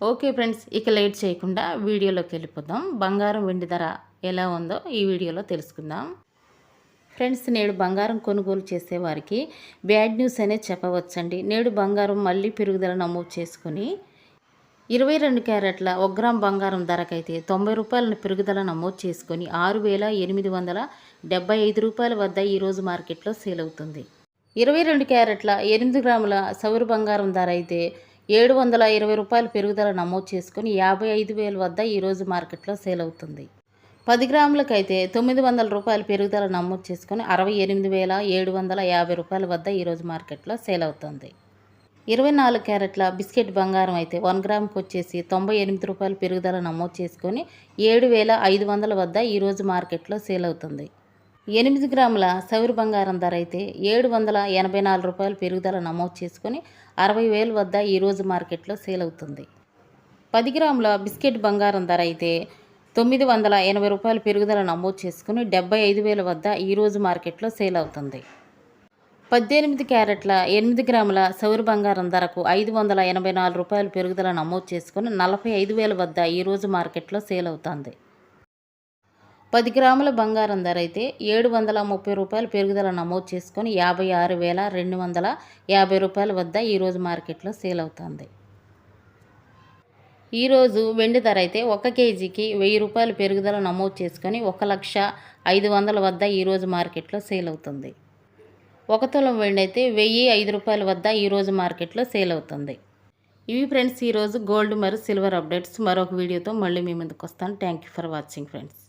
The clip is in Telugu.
ఓకే ఫ్రెండ్స్ ఇక లేట్ చేయకుండా వీడియోలోకి వెళ్ళిపోదాం. బంగారం వెండి ధర ఎలా ఉందో ఈ వీడియోలో తెలుసుకుందాం. ఫ్రెండ్స్ నేడు బంగారం కొనుగోలు చేసేవారికి బ్యాడ్ న్యూస్ అనే చెప్పవచ్చండి. నేడు బంగారం మళ్ళీ పెరుగుదల నమోదు చేసుకుని ఇరవై రెండు క్యారెట్ల ఒక గ్రామ్ బంగారం ధరకైతే తొంభై రూపాయలను పెరుగుదల నమోదు చేసుకొని ఆరు వేల ఎనిమిది వందల డెబ్బై ఐదు రూపాయల వద్ద ఈరోజు మార్కెట్లో సేల్ అవుతుంది. ఇరవై రెండు క్యారెట్ల ఎనిమిది గ్రాముల సౌరు బంగారం ధర అయితే ఏడు వందల ఇరవై రూపాయల పెరుగుదల నమోదు చేసుకుని యాభై ఐదు వేల వద్ద ఈరోజు మార్కెట్లో సేల్ అవుతుంది. పది గ్రాములకైతే తొమ్మిది వందల రూపాయల పెరుగుదల నమోదు చేసుకుని అరవై ఎనిమిది వేల ఏడు వందల యాభై రూపాయల వద్ద ఈరోజు మార్కెట్లో సేల్ అవుతుంది. ఇరవై నాలుగు క్యారెట్ల బిస్కెట్ బంగారం అయితే వన్ గ్రామ్కి వచ్చేసి తొంభై ఎనిమిది రూపాయల పెరుగుదల నమోదు చేసుకొని ఏడు వేల ఐదు వందల వద్ద ఈరోజు మార్కెట్లో సేల్ అవుతుంది. ఎనిమిది గ్రాముల సౌరు బంగారం ధర అయితే ఏడు వందల ఎనభై నాలుగు రూపాయలు పెరుగుదల నమోదు చేసుకొని అరవై వేలు వద్ద ఈరోజు మార్కెట్లో సేల్ అవుతుంది. పది గ్రాముల బిస్కెట్ బంగారం ధర అయితే తొమ్మిది వందల ఎనభై రూపాయలు పెరుగుదల నమోదు చేసుకుని డెబ్బై ఐదు వేల వద్ద ఈరోజు మార్కెట్లో సేల్ అవుతుంది. పద్దెనిమిది క్యారెట్ల ఎనిమిది గ్రాముల సౌరు బంగారం ధరకు ఐదు వందల ఎనభై నాలుగు రూపాయలు పెరుగుదల నమోదు చేసుకుని నలభై ఐదు వేల వద్ద ఈరోజు మార్కెట్లో సేల్ అవుతుంది. పది గ్రాముల బంగారం ధర అయితే ఏడు వందల ముప్పై రూపాయలు పెరుగుదల నమోదు చేసుకొని యాభై ఆరు వేల రెండు వందల యాభై రూపాయల వద్ద ఈరోజు మార్కెట్లో సేల్ అవుతుంది. ఈరోజు వెండి ధర అయితే ఒక కేజీకి వెయ్యి రూపాయలు పెరుగుదల నమోదు చేసుకొని ఒక లక్ష ఐదు వందల వద్ద ఈరోజు మార్కెట్లో సేల్ అవుతుంది. ఒక తులం వెండి అయితే వెయ్యి ఐదు రూపాయల వద్ద ఈరోజు మార్కెట్లో సేల్ అవుతుంది. ఇవి ఫ్రెండ్స్ ఈరోజు గోల్డ్ మరియు సిల్వర్ అప్డేట్స్. మరొక వీడియోతో మళ్ళీ మీ ముందుకు వస్తాను. Thank you for watching friends